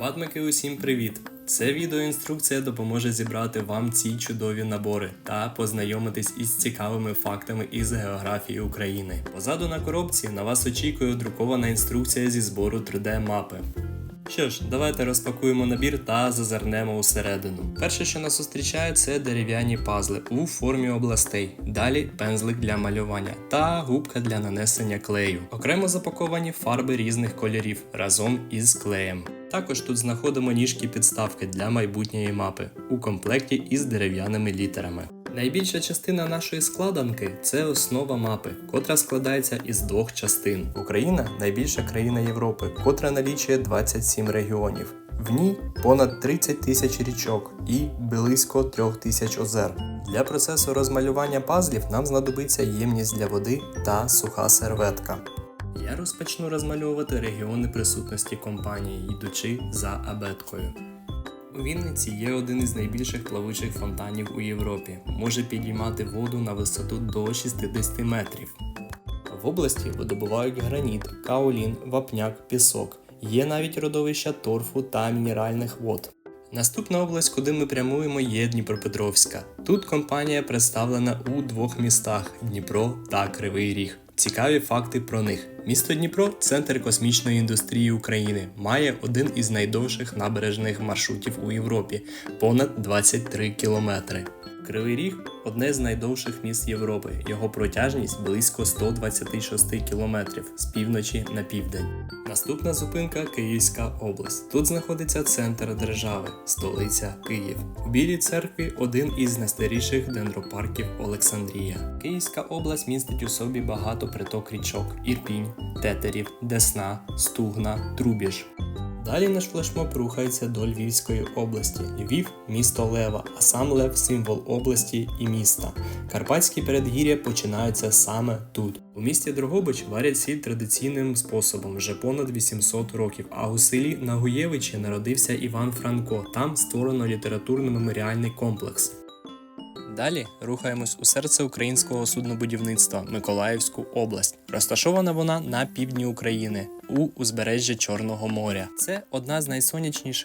Батмики, усім привіт! Це відеоінструкція допоможе зібрати вам ці чудові набори та познайомитись із цікавими фактами із географії України. Позаду на коробці на вас очікує друкована інструкція зі збору 3D-мапи. Що ж, давайте розпакуємо набір та зазирнемо усередину. Перше, що нас зустрічає, це дерев'яні пазли у формі областей. Далі пензлик для малювання та губка для нанесення клею. Окремо запаковані фарби різних кольорів разом із клеєм. Також тут знаходимо ніжки підставки для майбутньої мапи у комплекті із дерев'яними літерами. Найбільша частина нашої складанки це основа мапи, котра складається із двох частин. Україна найбільша країна Європи, котра налічує 27 регіонів. В ній понад 30 тисяч річок і близько 3 тисяч озер. Для процесу розмалювання пазлів нам знадобиться ємність для води та суха серветка. Я розпочну розмальовувати регіони присутності компанії, йдучи за абеткою. У Вінниці є один із найбільших плавучих фонтанів у Європі. Може підіймати воду на висоту до 60 метрів. В області видобувають граніт, каолін, вапняк, пісок. Є навіть родовища торфу та мінеральних вод. Наступна область, куди ми прямуємо, є Дніпропетровська. Тут компанія представлена у двох містах Дніпро та Кривий Ріг. Цікаві факти про них. Місто Дніпро центр космічної індустрії України, має один із найдовших набережних маршрутів у Європі понад 23 кілометри. Кривий Ріг одне з найдовших міст Європи. Його протяжність близько 126 кілометрів з півночі на південь. Наступна зупинка Київська область. Тут знаходиться центр держави, столиця Київ. У Білій церкві один із найстаріших дендропарків Олександрія. Київська область містить у собі багато приток річок: Ірпінь, Тетерів, Десна, Стугна, Трубіж. Далі наш флешмоб рухається до Львівської області. Львів місто Лева, а сам Лев символ області і міста. Карпатські передгір'я починаються саме тут. У місті Дрогобич варять сіль традиційним способом вже понад 800 років. А у селі Нагуєвичі народився Іван Франко. Там створено літературно-меморіальний комплекс. Далі рухаємось у серце українського суднобудівництва Миколаївську область. Розташована вона на півдні України у узбережжі Чорного моря. Це одна з найсонячніших